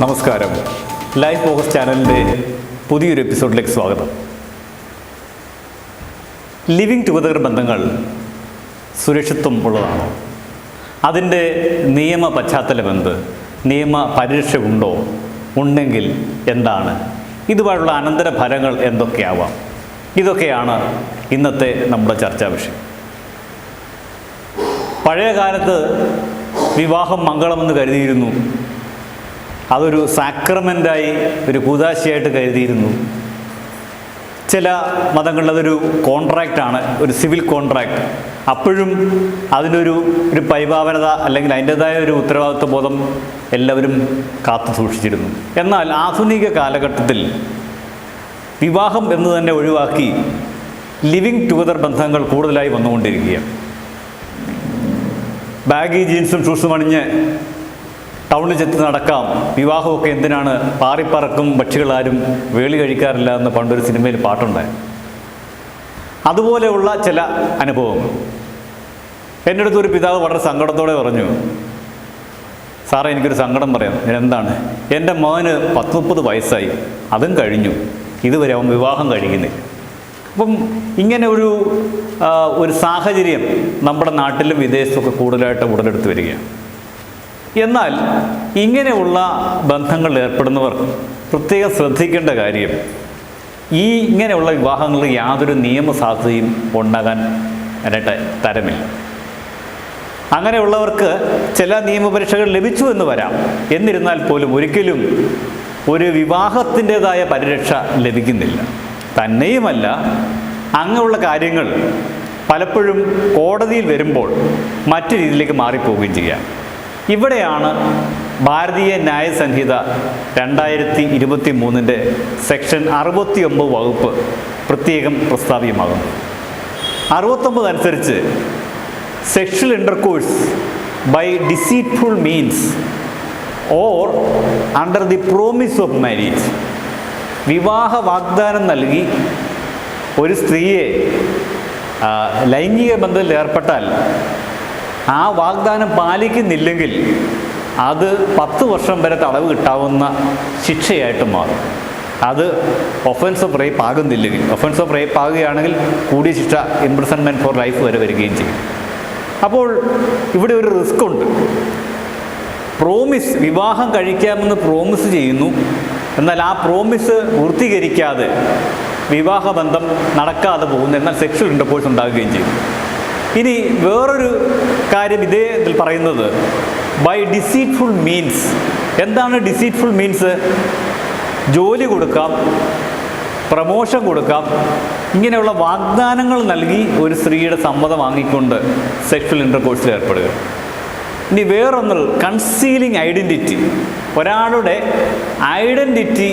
നമസ്കാരം. Life focus ചാനലിന്റെ പുതിയൊരു എപ്പിസോഡിലേക്ക് സ്വാഗതം. ലിവിങ് ടുഗദർ ബന്ധങ്ങൾ സുരക്ഷിത്വം ഉള്ളതാണോ. അതിന്റെ നിയമ പശ്ചാത്തലമെന്ത് നിയമ പരിരക്ഷ ഉണ്ടോ? ഉണ്ടെങ്കിൽ എന്താണ്? ഇതുപോലുള്ള അനന്തര ഫലങ്ങൾ എന്തൊക്കെയാവാം? ഇതൊക്കെയാണ് ഇന്നത്തെ നമ്മുടെ ചർച്ചാ വിഷയം. പഴയ കാലത്ത് വിവാഹം മംഗളമെന്ന് കരുതിയിരുന്നു. അതൊരു സാക്രമെന്റായി ഒരു കൂതാശയായിട്ട് കരുതിയിരുന്നു. ചില മതങ്ങളിൽ അതൊരു കോൺട്രാക്റ്റാണ് ഒരു സിവിൽ കോൺട്രാക്റ്റ് അപ്പോഴും അതിനൊരു ഒരു പരിഭാവനത അല്ലെങ്കിൽ അതിന്റെതായ ഒരു ഉത്തരവാദിത്വ ബോധം എല്ലാവരും കാത്തു സൂക്ഷിച്ചിരുന്നു. എന്നാൽ ആധുനിക കാലഘട്ടത്തിൽ വിവാഹം എന്ന് തന്നെ ഒഴിവാക്കി ലിവിങ് ടുഗദർ ബന്ധങ്ങൾ കൂടുതലായി വന്നുകൊണ്ടിരിക്കുകയാണ്. ബാഗി ജീൻസും ഷൂസും അണിഞ്ഞ് ടൗണിൽ ചെത്തി നടക്കാം. വിവാഹമൊക്കെ എന്തിനാണ്? പാറിപ്പറക്കും പക്ഷികളാരും വേളി കഴിക്കാറില്ല എന്ന് പണ്ടൊരു സിനിമയിൽ പാട്ടുണ്ടായി അതുപോലെയുള്ള ചില അനുഭവങ്ങൾ എന്റെ അടുത്ത് ഒരു പിതാവ് വളരെ സങ്കടത്തോടെ പറഞ്ഞു സാറേ എനിക്കൊരു സങ്കടം പറയാം. ഞാൻ എന്താണ് എന്റെ മകന് പത്ത് മുപ്പത് വയസ്സായി. അതും കഴിഞ്ഞു. ഇതുവരെ അവൻ വിവാഹം കഴിക്കുന്നില്ല. അപ്പം ഇങ്ങനെ ഒരു ഒരു സാഹചര്യം നമ്മുടെ നാട്ടിലും വിദേശത്തൊക്കെ കൂടുതലായിട്ട് ഉടലെടുത്ത് വരികയാണ്. എന്നാൽ ഇങ്ങനെയുള്ള ബന്ധങ്ങളിൽ ഏർപ്പെടുന്നവർ പ്രത്യേകം ശ്രദ്ധിക്കേണ്ട കാര്യം ഈ ഇങ്ങനെയുള്ള വിവാഹങ്ങളിൽ യാതൊരു നിയമസാധ്യതയും ഉണ്ടാകാൻ അതിനായിട്ട് തരമില്ല. അങ്ങനെയുള്ളവർക്ക് ചില നിയമപരീക്ഷകൾ ലഭിച്ചു എന്ന് വരാം. എന്നിരുന്നാൽ പോലും ഒരിക്കലും ഒരു വിവാഹത്തിന്റെതായ പരിരക്ഷ ലഭിക്കുന്നില്ല. തന്നെയുമല്ല അങ്ങനെയുള്ള കാര്യങ്ങൾ പലപ്പോഴും കോടതിയിൽ വരുമ്പോൾ മറ്റു രീതിയിലേക്ക് മാറിപ്പോവുകയും ചെയ്യാം. ഇവിടെയാണ് ഭാരതീയ ന്യായ സംഹിത രണ്ടായിരത്തി ഇരുപത്തി മൂന്നിന്റെ സെക്ഷൻ അറുപത്തി ഒമ്പത് വകുപ്പ് പ്രത്യേകം പ്രസ്താവ്യമാകുന്നത് അറുപത്തൊമ്പത് അനുസരിച്ച് sexual intercourse by deceitful means or under the promise of marriage വിവാഹ വാഗ്ദാനം നൽകി ഒരു സ്ത്രീയെ ലൈംഗിക ബന്ധത്തിൽ ഏർപ്പെട്ടാൽ ആ വാഗ്ദാനം പാലിക്കുന്നില്ലെങ്കിൽ അത് പത്ത് വർഷം വരെ തടവ് കിട്ടാവുന്ന ശിക്ഷയായിട്ട് മാറും. അത് ഒഫൻസ് ഓഫ് റേപ്പ് ആകുന്നില്ലെങ്കിൽ ഒഫൻസ് ഓഫ് റേപ്പ് ആകുകയാണെങ്കിൽ കൂടിയ ശിക്ഷ ഇംപ്രസൺമെന്റ് ഫോർ ലൈഫ് വരെ വരികയും ചെയ്യും. അപ്പോൾ ഇവിടെ ഒരു റിസ്ക് ഉണ്ട്. പ്രോമിസ് വിവാഹം കഴിക്കാമെന്ന് പ്രോമിസ് ചെയ്യുന്നു. എന്നാൽ ആ പ്രോമിസ് പൂർത്തീകരിക്കാതെ വിവാഹബന്ധം നടക്കാതെ പോകുന്നു. എന്നാൽ സെക്ഷൽ ഇന്റർകോഴ്സ് ഉണ്ടാകുകയും ചെയ്യും. ഇനി വേറൊരു കാര്യം ഇതേ ഇതിൽ പറയുന്നത്. ബൈ ഡിസീറ്റ്ഫുൾ മീൻസ് എന്താണ് ഡിസീറ്റ്ഫുൾ മീൻസ് ജോലി കൊടുക്കാം പ്രമോഷൻ കൊടുക്കാം ഇങ്ങനെയുള്ള വാഗ്ദാനങ്ങൾ നൽകി ഒരു സ്ത്രീയുടെ സമ്മതം വാങ്ങിക്കൊണ്ട് സെക്ഷൽ ഇന്റർകോഴ്സിൽ ഏർപ്പെടുക. ഇനി വേറൊന്ന് കൺസീലിംഗ് ഐഡന്റിറ്റി ഒരാളുടെ ഐഡന്റിറ്റി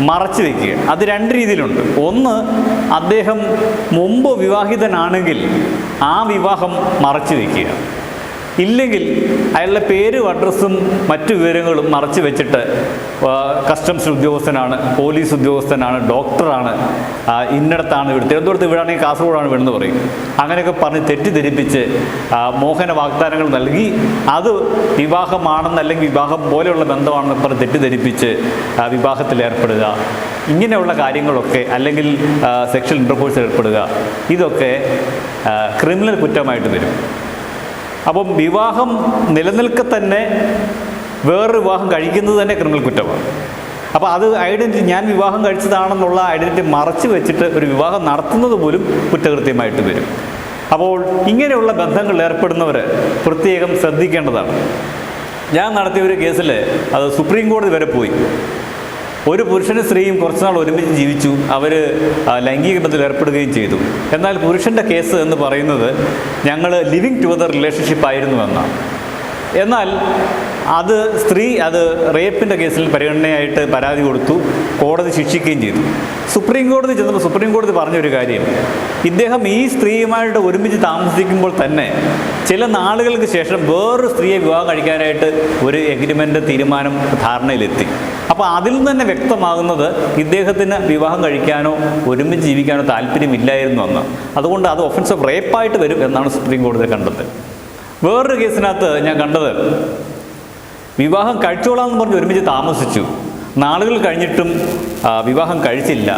മറച്ചു വെക്കുക അത് രണ്ട് രീതിയിലുണ്ട്. ഒന്ന് അദ്ദേഹം മുമ്പ് വിവാഹിതനാണെങ്കിൽ ആ വിവാഹം മറച്ചു വയ്ക്കുക ഇല്ലെങ്കിൽ അയാളുടെ പേരും അഡ്രസ്സും മറ്റു വിവരങ്ങളും മറച്ചു വെച്ചിട്ട് കസ്റ്റംസ് ഉദ്യോഗസ്ഥനാണ് പോലീസ് ഉദ്യോഗസ്ഥനാണ് ഡോക്ടറാണ് ഇന്നിടത്താണ് വീട് തിരുവനന്തപുരത്ത് വീടാണെങ്കിൽ കാസർഗോഡാണ് വീടെന്ന് പറയും. അങ്ങനെയൊക്കെ പറഞ്ഞ് തെറ്റിദ്ധരിപ്പിച്ച് മോഹന വാഗ്ദാനങ്ങൾ നൽകി. അത് വിവാഹമാണെന്ന് അല്ലെങ്കിൽ വിവാഹം പോലെയുള്ള ബന്ധമാണെന്ന് പറഞ്ഞ് തെറ്റിദ്ധരിപ്പിച്ച് വിവാഹത്തിൽ ഏർപ്പെടുക. ഇങ്ങനെയുള്ള കാര്യങ്ങളൊക്കെ അല്ലെങ്കിൽ സെക്ഷൽ ഇന്റർകോഴ്സ് ഏർപ്പെടുക. ഇതൊക്കെ ക്രിമിനൽ കുറ്റമായിട്ട് വരും. അപ്പം വിവാഹം നിലനിൽക്കെ തന്നെ വേറൊരു വിവാഹം കഴിക്കുന്നത് തന്നെ ക്രിമിനൽ കുറ്റമാണ്. അപ്പോൾ അത് ഐഡന്റിറ്റി ഞാൻ വിവാഹം കഴിച്ചതാണെന്നുള്ള ഐഡന്റിറ്റി മറച്ചു വെച്ചിട്ട് ഒരു വിവാഹം നടത്തുന്നത് പോലും കുറ്റകൃത്യമായിട്ട് വരും. അപ്പോൾ ഇങ്ങനെയുള്ള ബന്ധങ്ങളിൽ ഏർപ്പെടുന്നവർ പ്രത്യേകം ശ്രദ്ധിക്കേണ്ടതാണ്. ഞാൻ നടത്തിയ ഒരു കേസിൽ അത് സുപ്രീം കോടതി വരെ പോയി. ഒരു പുരുഷനും സ്ത്രീയും കുറച്ചുനാൾ ഒരുമിച്ച് ജീവിച്ചു. അവർ ലൈംഗിക ബന്ധത്തിൽ ഏർപ്പെടുകയും ചെയ്തു. എന്നാൽ പുരുഷന്റെ കേസ് എന്ന് പറയുന്നത് ഞങ്ങൾ ലിവിങ് ടുഗദർ റിലേഷൻഷിപ്പ് ആയിരുന്നു എന്നാണ്. എന്നാൽ അത് സ്ത്രീ അത് റേപ്പിന്റെ കേസിൽ പരിഗണനയായിട്ട് പരാതി കൊടുത്തു കോടതി ശിക്ഷിക്കുകയും ചെയ്തു. സുപ്രീം കോടതി ചെന്നപ്പോൾ സുപ്രീം കോടതി പറഞ്ഞൊരു കാര്യം ഇദ്ദേഹം ഈ സ്ത്രീയുമായിട്ട് ഒരുമിച്ച് താമസിക്കുമ്പോൾ തന്നെ ചില നാളുകൾക്ക് ശേഷം വേറൊരു സ്ത്രീയെ വിവാഹം കഴിക്കാനായിട്ട് ഒരു എഗ്രിമെന്റ് തീരുമാനം ധാരണയിലെത്തി. അപ്പോൾ അതിൽ നിന്ന് തന്നെ വ്യക്തമാകുന്നത് ഇദ്ദേഹത്തിന് വിവാഹം കഴിക്കാനോ ഒരുമിച്ച് ജീവിക്കാനോ താല്പര്യമില്ലായിരുന്നു എന്ന്. അതുകൊണ്ട് അത് ഒഫൻസ് ഓഫ് റേപ്പായിട്ട് വരും എന്നാണ് സുപ്രീം കോടതി കണ്ടത്. വേറൊരു കേസിനകത്ത് ഞാൻ കണ്ടത് വിവാഹം കഴിച്ചോളാം എന്ന് പറഞ്ഞ് ഒരുമിച്ച് താമസിച്ചു. നാളുകൾ കഴിഞ്ഞിട്ടും വിവാഹം കഴിച്ചില്ല.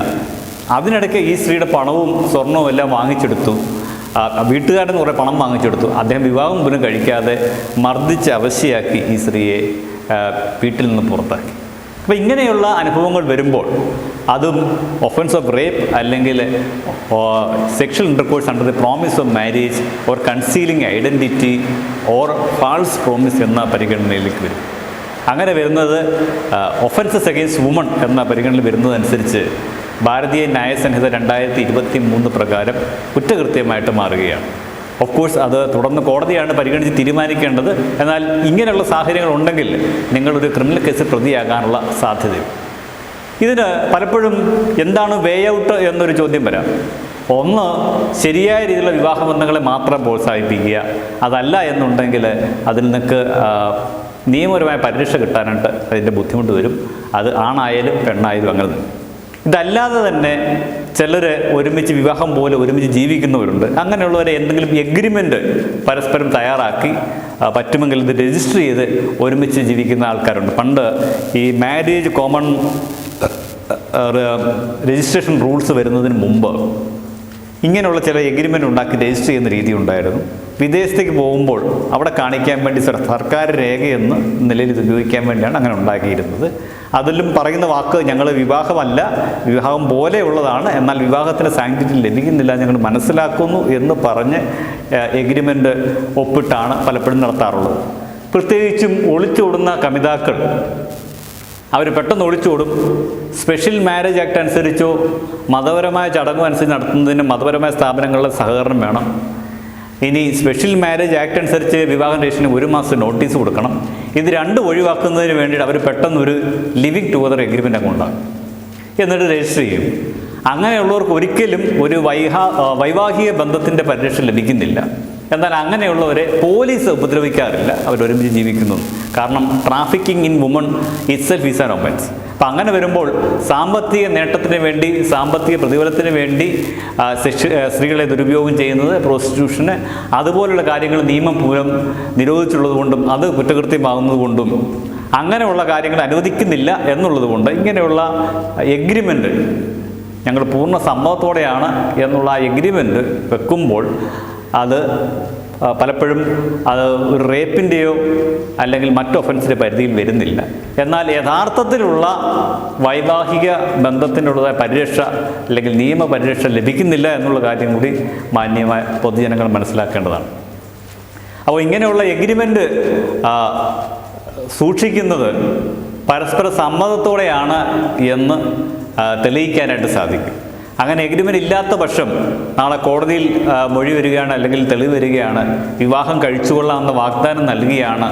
അതിനിടയ്ക്ക് ഈ സ്ത്രീയുടെ പണവും സ്വർണവും എല്ലാം വാങ്ങിച്ചെടുത്തു. വീട്ടുകാരുടെ കുറേ പണം വാങ്ങിച്ചെടുത്തു. അദ്ദേഹം വിവാഹം പോലും കഴിക്കാതെ മർദ്ദിച്ച് അവശയാക്കി ഈ സ്ത്രീയെ വീട്ടിൽ നിന്ന് പുറത്താക്കി. അപ്പോൾ ഇങ്ങനെയുള്ള അനുഭവങ്ങൾ വരുമ്പോൾ അതും ഒഫൻസ് ഓഫ് റേപ്പ് അല്ലെങ്കിൽ sexual intercourse under the promise of marriage or concealing identity or false promise എന്ന പരിഗണനയിലേക്ക് വരും. അങ്ങനെ വരുന്നത് ഒഫൻസസ് അഗെയിൻസ്റ്റ് വുമൺ എന്ന പരിഗണന വരുന്നതനുസരിച്ച് ഭാരതീയ ന്യായസംഹിത രണ്ടായിരത്തി ഇരുപത്തി മൂന്ന് പ്രകാരം കുറ്റകൃത്യമായിട്ട് മാറുകയാണ്. ഓഫ് കോഴ്സ് അത് തുടർന്ന് കോടതിയാണ് പരിഗണിച്ച് തീരുമാനിക്കേണ്ടത്. എന്നാൽ ഇങ്ങനെയുള്ള സാഹചര്യങ്ങൾ ഉണ്ടെങ്കിൽ നിങ്ങളൊരു ക്രിമിനൽ കേസിൽ പ്രതിയാകാനുള്ള സാധ്യതയുണ്ട്. ഇതിന് പലപ്പോഴും എന്താണ് വേ ഔട്ട് എന്നൊരു ചോദ്യം വരാം. ഒന്ന് ശരിയായ രീതിയിലുള്ള വിവാഹബന്ധങ്ങളെ മാത്രം പ്രോത്സാഹിപ്പിക്കുക. അതല്ല എന്നുണ്ടെങ്കിൽ അതിൽ നിനക്ക് നിയമപരമായ പരിരക്ഷ കിട്ടാനായിട്ട് അതിന്റെ ബുദ്ധിമുട്ട് വരും. അത് ആണായാലും പെണ്ണായാലും അങ്ങനെ ഇതല്ലാതെ തന്നെ ചിലർ ഒരുമിച്ച് വിവാഹം പോലെ ഒരുമിച്ച് ജീവിക്കുന്നവരുണ്ട്. അങ്ങനെയുള്ളവരെ എന്തെങ്കിലും എഗ്രിമെന്റ് പരസ്പരം തയ്യാറാക്കി പറ്റുമെങ്കിൽ ഇത് രജിസ്റ്റർ ചെയ്ത് ഒരുമിച്ച് ജീവിക്കുന്ന ആൾക്കാരുണ്ട്. പണ്ട് ഈ മാരേജ് കോമൺ രജിസ്ട്രേഷൻ റൂൾസ് വരുന്നതിന് മുമ്പ് ഇങ്ങനെയുള്ള ചില എഗ്രിമെന്റ് ഉണ്ടാക്കി രജിസ്റ്റർ ചെയ്യുന്ന രീതി ഉണ്ടായിരുന്നു. വിദേശത്തേക്ക് പോകുമ്പോൾ അവിടെ കാണിക്കാൻ വേണ്ടി സർ- സർക്കാർ രേഖയെന്ന് നിലയിൽ ഇത് ഉപയോഗിക്കാൻ വേണ്ടിയാണ് അങ്ങനെ ഉണ്ടാക്കിയിരുന്നത്. അതിലും പറയുന്ന വാക്ക് ഞങ്ങൾ വിവാഹമല്ല വിവാഹം പോലെയുള്ളതാണ്. എന്നാൽ വിവാഹത്തിന് സാങ്ക്ടിറ്റി ലഭിക്കുന്നില്ല ഞങ്ങൾ മനസ്സിലാക്കുന്നു എന്ന് പറഞ്ഞ് എഗ്രിമെന്റ് ഒപ്പിട്ടാണ് പലപ്പോഴും നടത്താറുള്ളത്. പ്രത്യേകിച്ചും ഒളിച്ചോടുന്ന കമിതാക്കൾ. അവർ പെട്ടെന്ന് ഒളിച്ചോടും. സ്പെഷ്യൽ മാരേജ് ആക്ട് അനുസരിച്ചോ മതപരമായ ചടങ്ങും അനുസരിച്ച് നടത്തുന്നതിന് മതപരമായ സ്ഥാപനങ്ങളുടെ സഹകരണം വേണം. ഇനി സ്പെഷ്യൽ മാരേജ് ആക്ട് അനുസരിച്ച് വിവാഹ രജിസ്ട്രേഷന് ഒരു മാസം നോട്ടീസ് കൊടുക്കണം. ഇത് രണ്ടും ഒഴിവാക്കുന്നതിന് വേണ്ടിയിട്ട് അവർ പെട്ടെന്ന് ഒരു ലിവിങ് ടുഗദർ എഗ്രിമെന്റ് അങ്ങ് ഉണ്ടാകും എന്നിട്ട് രജിസ്റ്റർ ചെയ്യും. അങ്ങനെയുള്ളവർക്ക് ഒരിക്കലും ഒരു വൈഹാ വൈവാഹിക ബന്ധത്തിന്റെ പരിരക്ഷ ലഭിക്കുന്നില്ല. എന്നാൽ അങ്ങനെയുള്ളവരെ പോലീസ് ഉപദ്രവിക്കാറില്ല. അവരൊരുമിച്ച് ജീവിക്കുന്നു. കാരണം trafficking in woman itself is an offence അപ്പം അങ്ങനെ വരുമ്പോൾ സാമ്പത്തിക നേട്ടത്തിന് വേണ്ടി സാമ്പത്തിക പ്രതിഫലത്തിന് വേണ്ടി സ്ത്രീകളെ ദുരുപയോഗം ചെയ്യുന്നത് പ്രോസ്റ്റിറ്റ്യൂഷന് അതുപോലുള്ള കാര്യങ്ങൾ നിയമം മൂലം നിരോധിച്ചുള്ളത് കൊണ്ടും അത് കുറ്റകൃത്യമാകുന്നത് കൊണ്ടും അങ്ങനെയുള്ള കാര്യങ്ങൾ അനുവദിക്കുന്നില്ല എന്നുള്ളതുകൊണ്ട് ഇങ്ങനെയുള്ള എഗ്രിമെന്റ് ഞങ്ങൾ പൂർണ സമ്മതത്തോടെയാണ് എന്നുള്ള എഗ്രിമെന്റ് വെക്കുമ്പോൾ അത് പലപ്പോഴും അത് ഒരു റേപ്പിന്റെയോ അല്ലെങ്കിൽ മറ്റു ഒഫൻസിന്റെ പരിധിയിൽ വരുന്നില്ല. എന്നാൽ യഥാർത്ഥത്തിലുള്ള വൈവാഹിക ബന്ധത്തിനുള്ളതായ പരിരക്ഷ അല്ലെങ്കിൽ നിയമ പരിരക്ഷ ലഭിക്കുന്നില്ല എന്നുള്ള കാര്യം കൂടി മാന്യമായ പൊതുജനങ്ങൾ മനസ്സിലാക്കേണ്ടതാണ്. അപ്പോൾ ഇങ്ങനെയുള്ള എഗ്രിമെന്റ് സൂക്ഷിക്കുന്നത് പരസ്പര സമ്മതത്തോടെയാണ് എന്ന് തെളിയിക്കാനായിട്ട് സാധിക്കും. അങ്ങനെ എഗ്രിമെന്റ് ഇല്ലാത്ത പക്ഷം നാളെ കോടതിയിൽ മൊഴി വരികയാണ് അല്ലെങ്കിൽ തെളിവ് വരികയാണ്. വിവാഹം കഴിച്ചുകൊള്ളാമെന്ന വാഗ്ദാനം നൽകിയാണ്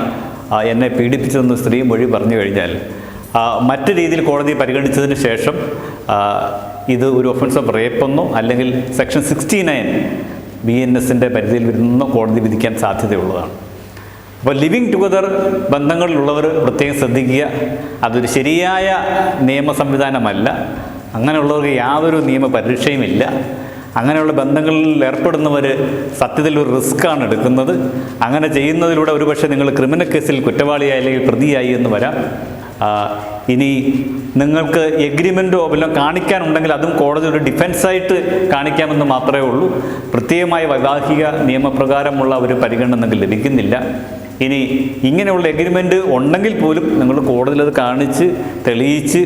എന്നെ പീഡിപ്പിച്ചതെന്ന് സ്ത്രീ മൊഴി പറഞ്ഞു കഴിഞ്ഞാൽ. മറ്റു രീതിയിൽ കോടതി പരിഗണിച്ചതിന് ശേഷം ഇത് ഒരു ഒഫൻസ് ഓഫ് റേപ്പെന്നോ അല്ലെങ്കിൽ section sixty nine B N എസിന്റെ പരിധിയിൽ വരുന്നോ കോടതി വിധിക്കാൻ സാധ്യതയുള്ളതാണ്. അപ്പോൾ ലിവിങ് ടുഗദർ ബന്ധങ്ങളിലുള്ളവർ പ്രത്യേകം ശ്രദ്ധിക്കുക. അതൊരു ശരിയായ നിയമ സംവിധാനമല്ല അങ്ങനെയുള്ളവർക്ക് യാതൊരു നിയമ ഇല്ല അങ്ങനെയുള്ള ബന്ധങ്ങളിൽ ഏർപ്പെടുന്നവർ സത്യത്തിൽ ഒരു റിസ്ക്കാണ് എടുക്കുന്നത്. അങ്ങനെ ചെയ്യുന്നതിലൂടെ ഒരുപക്ഷെ നിങ്ങൾ ക്രിമിനൽ കേസിൽ കുറ്റവാളിയായി അല്ലെങ്കിൽ പ്രതിയായി എന്ന് വരാം. ഇനി നിങ്ങൾക്ക് എഗ്രിമെന്റോ വല്ലതും കാണിക്കാനുണ്ടെങ്കിൽ അതും കോടതി ഒരു ഡിഫൻസായിട്ട് കാണിക്കാമെന്ന് മാത്രമേ ഉള്ളൂ. പ്രത്യേകമായ വൈവാഹിക നിയമപ്രകാരമുള്ള ഒരു പരിഗണന നിങ്ങൾക്ക് ലഭിക്കുന്നില്ല. ഇനി ഇങ്ങനെയുള്ള എഗ്രിമെന്റ് ഉണ്ടെങ്കിൽ പോലും നിങ്ങൾ കോടതിയിൽ അത് കാണിച്ച് തെളിയിച്ച്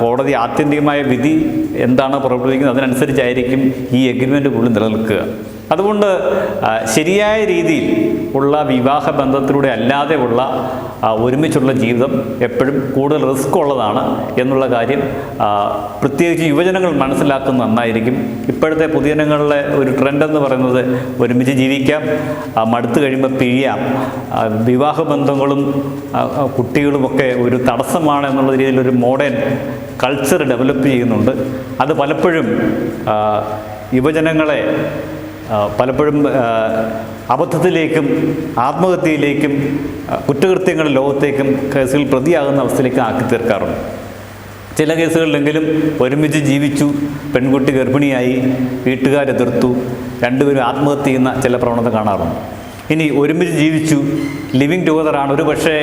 കോടതി ആത്യന്തികമായ വിധി എന്താണ് പുറപ്പെടുവിക്കുന്നത് അതിനനുസരിച്ചായിരിക്കും ഈ എഗ്രിമെന്റ് പോലും നിലനിൽക്കുക. അതുകൊണ്ട് ശരിയായ രീതിയിൽ ഉള്ള വിവാഹ ബന്ധത്തിലൂടെ അല്ലാതെ ഉള്ള ഒരുമിച്ചുള്ള ജീവിതം എപ്പോഴും കൂടുതൽ റിസ്ക് ഉള്ളതാണ് എന്നുള്ള കാര്യം പ്രത്യേകിച്ച് യുവജനങ്ങൾ മനസ്സിലാക്കുന്നത് നന്നായിരിക്കും. ഇപ്പോഴത്തെ പുതിയനങ്ങളിലെ ഒരു ട്രെൻഡ് എന്ന് പറയുന്നത് ഒരുമിച്ച് ജീവിക്കാം മടുത്ത് കഴിയുമ്പോൾ പിഴിയാം. ആ, വിവാഹ ബന്ധങ്ങളും ആ, ആ, കുട്ടികളുമൊക്കെ ഒരു തടസ്സമാണ് എന്നുള്ള രീതിയിൽ ഒരു മോഡേൺ കൾച്ചർ ഡെവലപ്പ് ചെയ്യുന്നുണ്ട്. അത് പലപ്പോഴും യുവജനങ്ങളെ പലപ്പോഴും അബദ്ധത്തിലേക്കും ആത്മഹത്യയിലേക്കും കുറ്റകൃത്യങ്ങളുടെ ലോകത്തേക്കും കേസുകൾ പ്രതിയാകുന്ന അവസ്ഥയിലേക്ക് ആക്കി തീർക്കാറുണ്ട്. ചില കേസുകളിലെങ്കിലും ഒരുമിച്ച് ജീവിച്ചു പെൺകുട്ടി ഗർഭിണിയായി വീട്ടുകാരെ വീട്ടുകാരെതിർത്തു രണ്ടുപേരും ആത്മഹത്യ ചെയ്യുന്ന ചില പ്രവണത കാണാറുണ്ട്. ഇനി ഒരുമിച്ച് ജീവിച്ചു ലിവിങ് ടുഗദറാണ്. ഒരു പക്ഷേ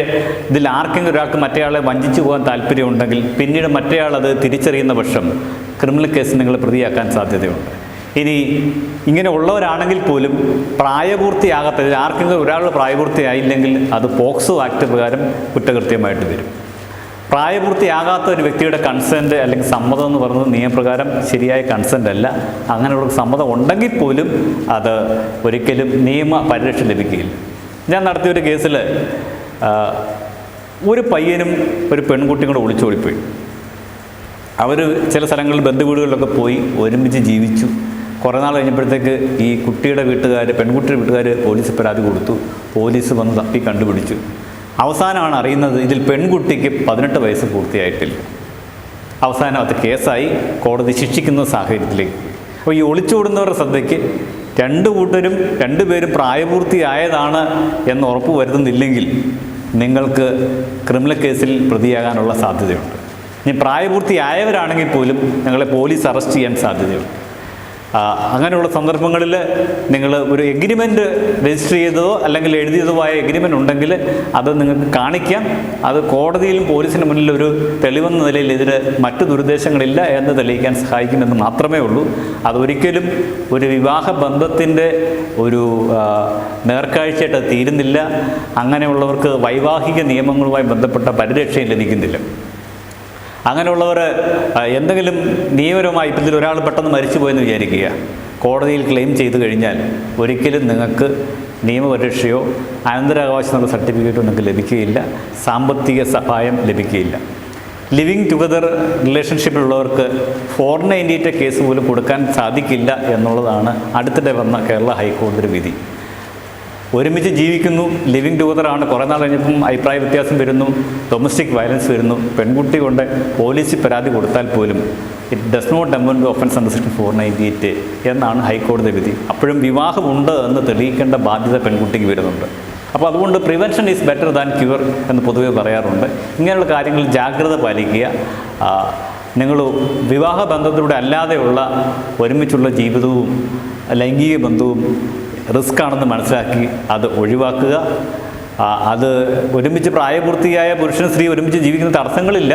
ഇതിൽ ആർക്കെങ്കിലും ഒരാൾക്ക് മറ്റേയാളെ വഞ്ചിച്ചു പോകാൻ താല്പര്യമുണ്ടെങ്കിൽ പിന്നീട് മറ്റേയാൾ അത് തിരിച്ചറിയുന്ന പക്ഷം ക്രിമിനൽ കേസ് നിങ്ങൾ പ്രതിയാക്കാൻ സാധ്യതയുണ്ട്. ഇനി ഇങ്ങനെ ഉള്ളവരാണെങ്കിൽ പോലും പ്രായപൂർത്തിയാകാത്ത ഇതിൽ ആർക്കെങ്കിലും ഒരാൾ പ്രായപൂർത്തിയായില്ലെങ്കിൽ അത് പോക്സോ ആക്ട് പ്രകാരം കുറ്റകൃത്യമായിട്ട് വരും. പ്രായപൂർത്തിയാകാത്ത ഒരു വ്യക്തിയുടെ കൺസെന്റ് അല്ലെങ്കിൽ സമ്മതം എന്ന് പറയുന്നത് നിയമപ്രകാരം ശരിയായ കൺസെന്റ് അല്ല. അങ്ങനെയുള്ള സമ്മതം ഉണ്ടെങ്കിൽ പോലും അത് ഒരിക്കലും നിയമ പരിരക്ഷ ലഭിക്കുകയില്ല. ഞാൻ നടത്തിയ ഒരു കേസിൽ ഒരു പയ്യനും ഒരു പെൺകുട്ടിയും കൂടെ ഒളിച്ചോടിപ്പോയി. അവർ ചില സ്ഥലങ്ങളിൽ ബന്ധുവീടുകളിലൊക്കെ പോയി ഒരുമിച്ച് ജീവിച്ചു. കുറേ നാൾ കഴിഞ്ഞപ്പോഴത്തേക്ക് ഈ കുട്ടിയുടെ വീട്ടുകാർ പെൺകുട്ടിയുടെ വീട്ടുകാർ പോലീസ് പരാതി കൊടുത്തു. പോലീസ് വന്ന് തപ്പി കണ്ടുപിടിച്ചു. അവസാനമാണ് അറിയുന്നത് ഇതിൽ പെൺകുട്ടിക്ക് പതിനെട്ട് വയസ്സ് പൂർത്തിയായിട്ടില്ല. അവസാനം അത് കേസായി കോടതി ശിക്ഷിക്കുന്ന സാഹചര്യത്തിലേക്ക് അപ്പോൾ ഈ ഒളിച്ചോടുന്നവരുടെ ശ്രദ്ധയ്ക്ക് രണ്ട് കൂട്ടരും രണ്ടുപേരും പ്രായപൂർത്തിയായതാണ് എന്ന് ഉറപ്പ് വരുത്തുന്നില്ലെങ്കിൽ നിങ്ങൾക്ക് ക്രിമിനൽ കേസിൽ പ്രതിയാകാനുള്ള സാധ്യതയുണ്ട്. ഇനി പ്രായപൂർത്തിയായവരാണെങ്കിൽ പോലും നിങ്ങളെ പോലീസ് അറസ്റ്റ് ചെയ്യാൻ സാധ്യതയുണ്ട്. അങ്ങനെയുള്ള സന്ദർഭങ്ങളിൽ നിങ്ങൾ ഒരു എഗ്രിമെന്റ് രജിസ്റ്റർ ചെയ്തതോ അല്ലെങ്കിൽ എഴുതിയതോ ആയ എഗ്രിമെന്റ് ഉണ്ടെങ്കിൽ അത് നിങ്ങൾക്ക് കാണിക്കാം. അത് കോടതിയിലും പോലീസിന് മുന്നിൽ ഒരു തെളിവെന്ന നിലയിൽ ഇതിന് മറ്റു ദുരുദ്ദേശങ്ങളില്ല എന്ന് തെളിയിക്കാൻ സഹായിക്കുമെന്ന് മാത്രമേ ഉള്ളൂ. അതൊരിക്കലും ഒരു വിവാഹ ബന്ധത്തിന്റെ ഒരു നേർക്കാഴ്ചയായിട്ട് തീരുന്നില്ല. അങ്ങനെയുള്ളവർക്ക് വൈവാഹിക നിയമങ്ങളുമായി ബന്ധപ്പെട്ട പരിരക്ഷയും ലഭിക്കുന്നില്ല. അങ്ങനെയുള്ളവർ എന്തെങ്കിലും നിയമപരമായി ഇപ്പം ഇതിൽ ഒരാൾ പെട്ടെന്ന് മരിച്ചു പോയെന്ന് വിചാരിക്കുക. കോടതിയിൽ ക്ലെയിം ചെയ്തു കഴിഞ്ഞാൽ ഒരിക്കലും നിങ്ങൾക്ക് നിയമപരീക്ഷയോ അനന്തരാവകാശത്തിനുള്ള സർട്ടിഫിക്കറ്റോ നിങ്ങൾക്ക് ലഭിക്കുകയില്ല. സാമ്പത്തിക സഹായം ലഭിക്കുകയില്ല. ലിവിങ് ടുഗദർ റിലേഷൻഷിപ്പിലുള്ളവർക്ക് ഫോർ നയന്റി കേസ് പോലും കൊടുക്കാൻ സാധിക്കില്ല എന്നുള്ളതാണ് അടുത്തിടെ വന്ന കേരള ഹൈക്കോടതിയുടെ വിധി. ഒരുമിച്ച് ജീവിക്കുന്നു ലിവിങ് ടുഗദറാണ് കുറേ നാൾ കഴിഞ്ഞപ്പം അഭിപ്രായ വ്യത്യാസം വരുന്നു ഡൊമസ്റ്റിക് വയലൻസ് വരുന്നു. പെൺകുട്ടി കൊണ്ട് പോലീസിൽ പരാതി കൊടുത്താൽ പോലും it does not amount to offence under section four ninety eight എന്നാണ് ഹൈക്കോടതി വിധി. അപ്പോഴും വിവാഹമുണ്ട് എന്ന് തെളിയിക്കേണ്ട ബാധ്യത പെൺകുട്ടിക്ക് വരുന്നുണ്ട്. അപ്പോൾ അതുകൊണ്ട് prevention is better than cure എന്ന് പൊതുവേ പറയാറുണ്ട്. ഇങ്ങനെയുള്ള കാര്യങ്ങളിൽ ജാഗ്രത പാലിക്കുക. നിങ്ങൾ വിവാഹ ബന്ധത്തിലൂടെ അല്ലാതെയുള്ള ഒരുമിച്ചുള്ള ജീവിതവും ലൈംഗിക ബന്ധവും റിസ്ക് ആണെന്ന് മനസ്സിലാക്കി അത് ഒഴിവാക്കുക. അത് ഒരുമിച്ച് പ്രായപൂർത്തിയായ പുരുഷൻ സ്ത്രീ ഒരുമിച്ച് ജീവിക്കുന്ന തടസ്സങ്ങളില്ല.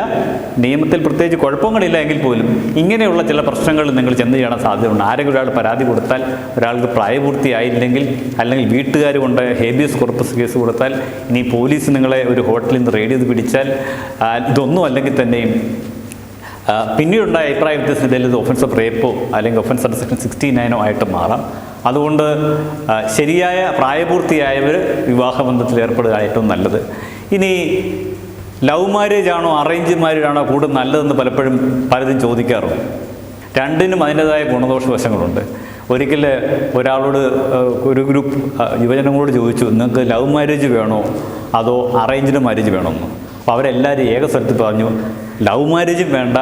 നിയമത്തിൽ പ്രത്യേകിച്ച് കുഴപ്പങ്ങളില്ല എങ്കിൽ പോലും ഇങ്ങനെയുള്ള ചില പ്രശ്നങ്ങൾ നിങ്ങൾ ചെന്ന് ചെയ്യാൻ സാധ്യതയുണ്ട്. ആരെങ്കിലും ഒരാൾ പരാതി കൊടുത്താൽ ഒരാൾക്ക് പ്രായപൂർത്തിയായില്ലെങ്കിൽ അല്ലെങ്കിൽ വീട്ടുകാർ കൊണ്ട് ഹേബിയസ് കോർപ്പസ് കേസ് കൊടുത്താൽ ഇനി പോലീസ് നിങ്ങളെ ഒരു ഹോട്ടലിൽ നിന്ന് റെയ്ഡ് ചെയ്ത് പിടിച്ചാൽ ഇതൊന്നും അല്ലെങ്കിൽ തന്നെയും പിന്നീടുണ്ടായ അഭിപ്രായ വ്യത്യാസത്തിൽ ഇത് ഒഫൻസ് ഓഫ് റേപ്പോ അല്ലെങ്കിൽ ഒഫൻസ് അണ്ടർ സെക്ഷൻ സിക്സ്റ്റി നയനോ ആയിട്ട് മാറാം. അതുകൊണ്ട് ശരിയായ പ്രായപൂർത്തിയായവർ വിവാഹബന്ധത്തിൽ ഏർപ്പെടുക ഏറ്റവും നല്ലത്. ഇനി ലവ് മാരേജ് ആണോ അറേഞ്ച് മാരേജ് ആണോ കൂടുതൽ നല്ലതെന്ന് പലപ്പോഴും പലരും ചോദിക്കാറുണ്ട്. രണ്ടിനും അതിന്റെതായ ഗുണദോഷ വശങ്ങളുണ്ട് ഒരിക്കൽ ഒരാളോട് ഒരു ഗ്രൂപ്പ് യുവജനങ്ങളോട് ചോദിച്ചു നിങ്ങൾക്ക് ലവ് മാരേജ് വേണോ? അതോ അറേഞ്ച്ഡ് മാരേജ് വേണോ അപ്പോൾ അവരെല്ലാവരും ഏക സ്ഥലത്ത് പറഞ്ഞു ലവ് മാരേജും വേണ്ട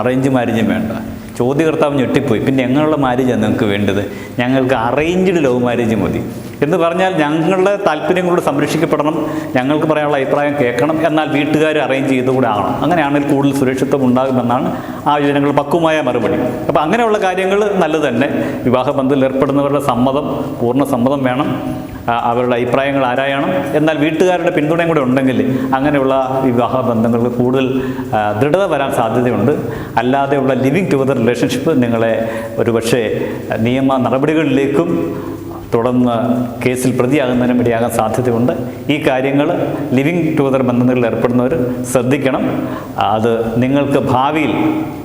അറേഞ്ച് മാരേജും വേണ്ട. ചോദ്യകർത്താവ് ഞെട്ടിപ്പോയി. പിന്നെ എങ്ങനെയുള്ള മാരേജാണ് നിങ്ങൾക്ക് വേണ്ടത്? ഞങ്ങൾക്ക് അറേഞ്ച്ഡ് ലവ് മാരേജ് മതി. എന്ന് പറഞ്ഞാൽ ഞങ്ങളുടെ താല്പര്യങ്ങളോട് സംരക്ഷിക്കപ്പെടണം ഞങ്ങൾക്ക് പറയാനുള്ള അഭിപ്രായം കേൾക്കണം എന്നാൽ വീട്ടുകാർ അറേഞ്ച് ചെയ്തുകൂടെ ആകണം. അങ്ങനെയാണെങ്കിൽ കൂടുതൽ സുരക്ഷിത്വം ഉണ്ടാകുമെന്നാണ് ആ യോജനകൾ പക്വമായ മറുപടി. അപ്പോൾ അങ്ങനെയുള്ള കാര്യങ്ങൾ നല്ലത് തന്നെ. വിവാഹബന്ധത്തിൽ ഏർപ്പെടുന്നവരുടെ സമ്മതം പൂർണ സമ്മതം വേണം. അവരുടെ അഭിപ്രായങ്ങൾ ആരായണം. എന്നാൽ വീട്ടുകാരുടെ പിന്തുണയും കൂടെ ഉണ്ടെങ്കിൽ അങ്ങനെയുള്ള വിവാഹ ബന്ധങ്ങൾക്ക് കൂടുതൽ ദൃഢത വരാൻ സാധ്യതയുണ്ട്. അല്ലാതെയുള്ള ലിവിങ് ടുഗദർ റിലേഷൻഷിപ്പ് നിങ്ങളെ ഒരുപക്ഷെ നിയമ നടപടികളിലേക്കും തുടർന്ന് കേസിൽ പ്രതിയാകുന്നതിനും ഇടയാകാൻ സാധ്യതയുണ്ട്. ഈ കാര്യങ്ങൾ ലിവിങ് ടുഗദർ ബന്ധങ്ങളിൽ ഏർപ്പെടുന്നവർ ശ്രദ്ധിക്കണം. അത് നിങ്ങൾക്ക് ഭാവിയിൽ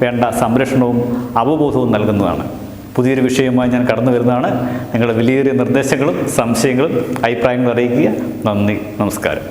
വേണ്ട സംരക്ഷണവും അവബോധവും നൽകുന്നതാണ്. പുതിയൊരു വിഷയവുമായി ഞാൻ കടന്നു വരുന്നതാണ്. നിങ്ങളുടെ വലിയൊരു നിർദ്ദേശങ്ങളും സംശയങ്ങളും അഭിപ്രായങ്ങളും അറിയിക്കുക. നന്ദി നമസ്കാരം.